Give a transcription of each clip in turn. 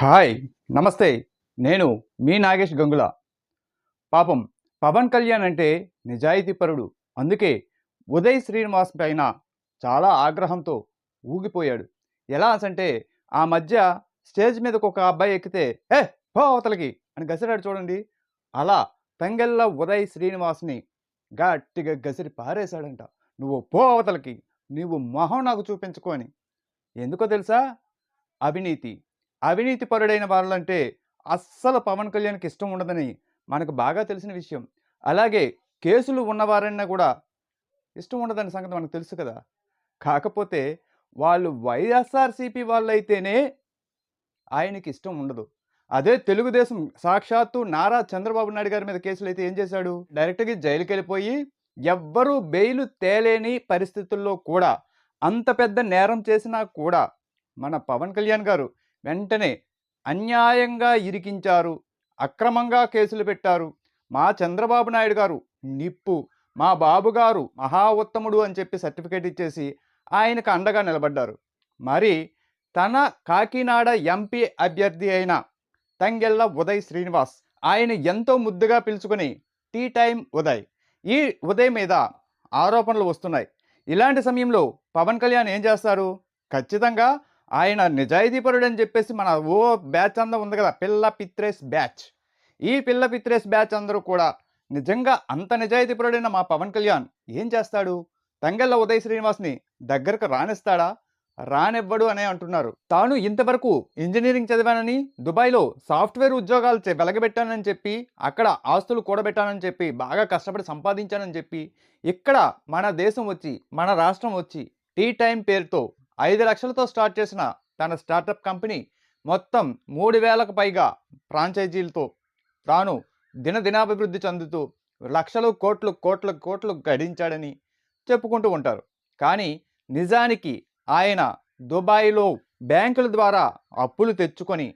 Hi నమస్తే. నేను మీ నాగేష్ గంగుల. పాపం పవన్ కళ్యాణ్ అంటే నిజాయితీపరుడు. అందుకే ఉదయ్ శ్రీనివాస్ పైన చాలా ఆగ్రహంతో ఊగిపోయాడు. ఎలా అంటే ఆ మధ్య స్టేజ్ మీదకు ఒక అబ్బాయి ఎక్కితే ఏ పో అవతలకి అని గసిరాడు చూడండి. అలా తంగెల్ల ఉదయ్ శ్రీనివాస్ని గట్టిగా గసిరి పారేశాడంట. నువ్వు పో అవతలకి నువ్వు మొహం నాకు చూపించుకోని ఎందుకో తెలుసా? అవినీతి. అవినీతి పరుడైన వాళ్ళంటే అస్సలు పవన్ కళ్యాణ్కి ఇష్టం ఉండదని మనకు బాగా తెలిసిన విషయం. అలాగే కేసులు ఉన్నవారన్నా కూడా ఇష్టం ఉండదని సంగతి మనకు తెలుసు కదా. కాకపోతే వాళ్ళు వైఎస్ఆర్సీపీ వాళ్ళైతేనే ఆయనకి ఇష్టం ఉండదు. అదే తెలుగుదేశం సాక్షాత్తు నారా చంద్రబాబు నాయుడు గారి మీద కేసులు అయితే ఏం చేశాడు? డైరెక్ట్గా జైలుకి వెళ్ళిపోయి ఎవ్వరూ బెయిలు తేలేని పరిస్థితుల్లో కూడా అంత పెద్ద నేరం చేసినా కూడా మన పవన్ కళ్యాణ్ గారు వెంటనే అన్యాయంగా ఇరికించారు. అక్రమంగా కేసులు పెట్టారు. మా చంద్రబాబు నాయుడు గారు నిప్పు మా బాబుగారు మహా ఉత్తముడు అని చెప్పి సర్టిఫికేట్ ఇచ్చేసి ఆయనకు అండగా నిలబడ్డారు. మరి తన కాకినాడ ఎంపీ అభ్యర్థి అయిన తంగెళ్ళ ఉదయ్ శ్రీనివాస్ ఆయన ఎంతో ముద్దుగా పిలుచుకుని టీ టైం ఉదయ్ ఈ ఉదయ్ మీద ఆరోపణలు వస్తున్నాయి. ఇలాంటి సమయంలో పవన్ కళ్యాణ్ ఏం చేస్తారు? ఖచ్చితంగా ఆయన నిజాయితీపరుడు అని చెప్పేసి మన ఓ బ్యాచ్ అందా ఉంది కదా పిల్ల పిత్రేస్ బ్యాచ్. ఈ పిల్ల పిత్రేస్ బ్యాచ్ అందరూ కూడా నిజంగా అంత నిజాయితీపరుడైన మా పవన్ కళ్యాణ్ ఏం చేస్తాడు? తంగెళ్ళ ఉదయ్ శ్రీనివాస్ని దగ్గరకు రానిస్తాడా? రానివ్వడు అనే అంటున్నారు. తాను ఇంతవరకు ఇంజనీరింగ్ చదివానని దుబాయ్లో సాఫ్ట్వేర్ ఉద్యోగాలు వెలగబెట్టానని చెప్పి అక్కడ ఆస్తులు కూడబెట్టానని చెప్పి బాగా కష్టపడి సంపాదించానని చెప్పి ఇక్కడ మన దేశం వచ్చి మన రాష్ట్రం వచ్చి టీ టైం పేరుతో ఐదు లక్షలతో స్టార్ట్ చేసిన తన స్టార్టప్ కంపెనీ మొత్తం మూడు వేలకు పైగా ఫ్రాంచైజీలతో తాను దినదినాభివృద్ధి చెందుతూ లక్షలు కోట్లు కోట్ల కోట్లు గడించాడని చెప్పుకుంటూ ఉంటారు. కానీ నిజానికి ఆయన దుబాయ్లో బ్యాంకుల ద్వారా అప్పులు తెచ్చుకొని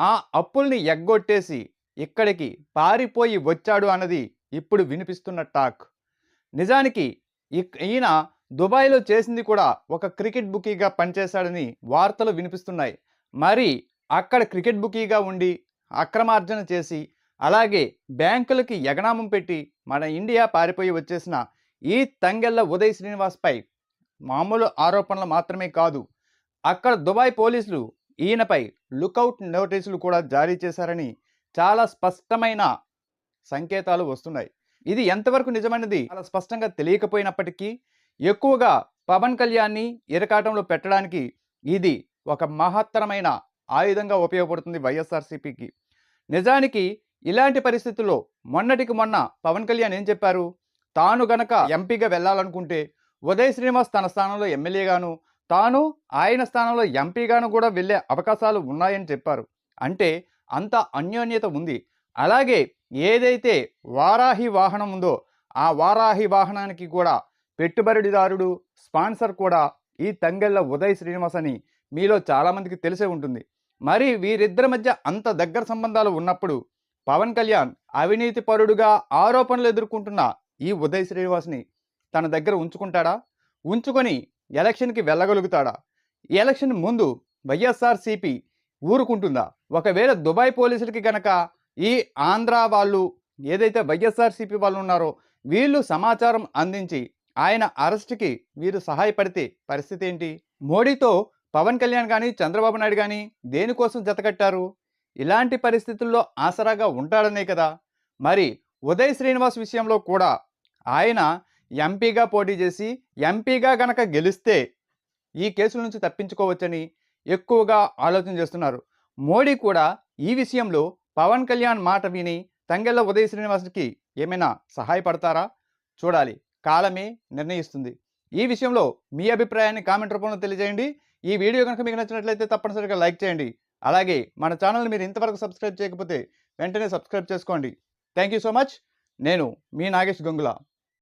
ఆ అప్పుల్ని ఎగ్గొట్టేసి ఇక్కడికి పారిపోయి వచ్చాడు అన్నది ఇప్పుడు వినిపిస్తున్న టాక్. నిజానికి ఇక్- ఈయన దుబాయ్లో చేసింది కూడా ఒక క్రికెట్ బుకీగా పనిచేశాడని వార్తలు వినిపిస్తున్నాయి. మరి అక్కడ క్రికెట్ బుకీగా ఉండి అక్రమార్జన చేసి అలాగే బ్యాంకులకి ఎగనామం పెట్టి మన ఇండియా పారిపోయి వచ్చేసిన ఈ తంగెళ్ళ ఉదయ్ శ్రీనివాస్పై మామూలు ఆరోపణలు మాత్రమే కాదు అక్కడ దుబాయ్ పోలీసులు ఈయనపై లుకౌట్ నోటీసులు కూడా జారీ చేశారని చాలా స్పష్టమైన సంకేతాలు వస్తున్నాయి. ఇది ఎంతవరకు నిజమైనది? చాలా స్పష్టంగా తెలియకపోయినప్పటికీ ఎక్కువగా పవన్ కళ్యాణ్ని ఇరకాటంలో పెట్టడానికి ఇది ఒక మహత్తరమైన ఆయుధంగా ఉపయోగపడుతుంది వైఎస్ఆర్సీపీకి. నిజానికి ఇలాంటి పరిస్థితుల్లో మొన్నటికి మొన్న పవన్ కళ్యాణ్ ఏం చెప్పారు? తాను గనక ఎంపీగా వెళ్ళాలనుకుంటే ఉదయ్ శ్రీనివాస్ తన స్థానంలో ఎమ్మెల్యేగాను తాను ఆయన స్థానంలో ఎంపీగాను కూడా వెళ్ళే అవకాశాలు ఉన్నాయని చెప్పారు. అంటే అంత అన్యోన్యత ఉంది. అలాగే ఏదైతే వారాహి వాహనం ఉందో ఆ వారాహి వాహనానికి కూడా పెట్టుబడిదారుడు స్పాన్సర్ కూడా ఈ తంగెళ్ళ ఉదయ్ శ్రీనివాస్ అని మీలో చాలామందికి తెలిసే ఉంటుంది. మరి వీరిద్దరి మధ్య అంత దగ్గర సంబంధాలు ఉన్నప్పుడు పవన్ కళ్యాణ్ అవినీతి పరుడుగా ఆరోపణలు ఎదుర్కొంటున్న ఈ ఉదయ్ శ్రీనివాస్ని తన దగ్గర ఉంచుకుంటాడా? ఉంచుకొని ఎలక్షన్కి వెళ్ళగలుగుతాడా? ఎలక్షన్ ముందు వైఎస్ఆర్సీపీ ఊరుకుంటుందా? ఒకవేళ దుబాయ్ పోలీసులకి గనక ఈ ఆంధ్ర వాళ్ళు ఏదైతే వైఎస్ఆర్సీపీ వాళ్ళు ఉన్నారో వీళ్ళు సమాచారం అందించి ఆయన అరెస్ట్కి వీరు సహాయపడితే పరిస్థితి ఏంటి? మోడీతో పవన్ కళ్యాణ్ కానీ చంద్రబాబు నాయుడు కానీ దేనికోసం జతకట్టారు ఇలాంటి పరిస్థితుల్లో ఆసరాగా ఉంటాడనే కదా! మరి ఉదయ్ శ్రీనివాస్ విషయంలో కూడా ఆయన ఎంపీగా పోటీ చేసి ఎంపీగా గనక గెలిస్తే ఈ కేసుల నుంచి తప్పించుకోవచ్చని ఎక్కువగా ఆలోచన చేస్తున్నారు. మోడీ కూడా ఈ విషయంలో పవన్ కళ్యాణ్ మాట విని తంగెళ్ళ ఉదయ్ శ్రీనివాస్కి ఏమైనా సహాయపడతారా? చూడాలి. కాలమే నిర్ణయిస్తుంది. ఈ విషయంలో మీ అభిప్రాయాన్ని కామెంట్ రూపంలో తెలియజేయండి. ఈ వీడియో కనుక మీకు నచ్చినట్లయితే తప్పనిసరిగా లైక్ చేయండి. అలాగే మన ఛానల్ని మీరు ఇంతవరకు సబ్స్క్రైబ్ చేయకపోతే వెంటనే సబ్స్క్రైబ్ చేసుకోండి. Thank you so much. నేను మీ నాగేష్ గంగుల.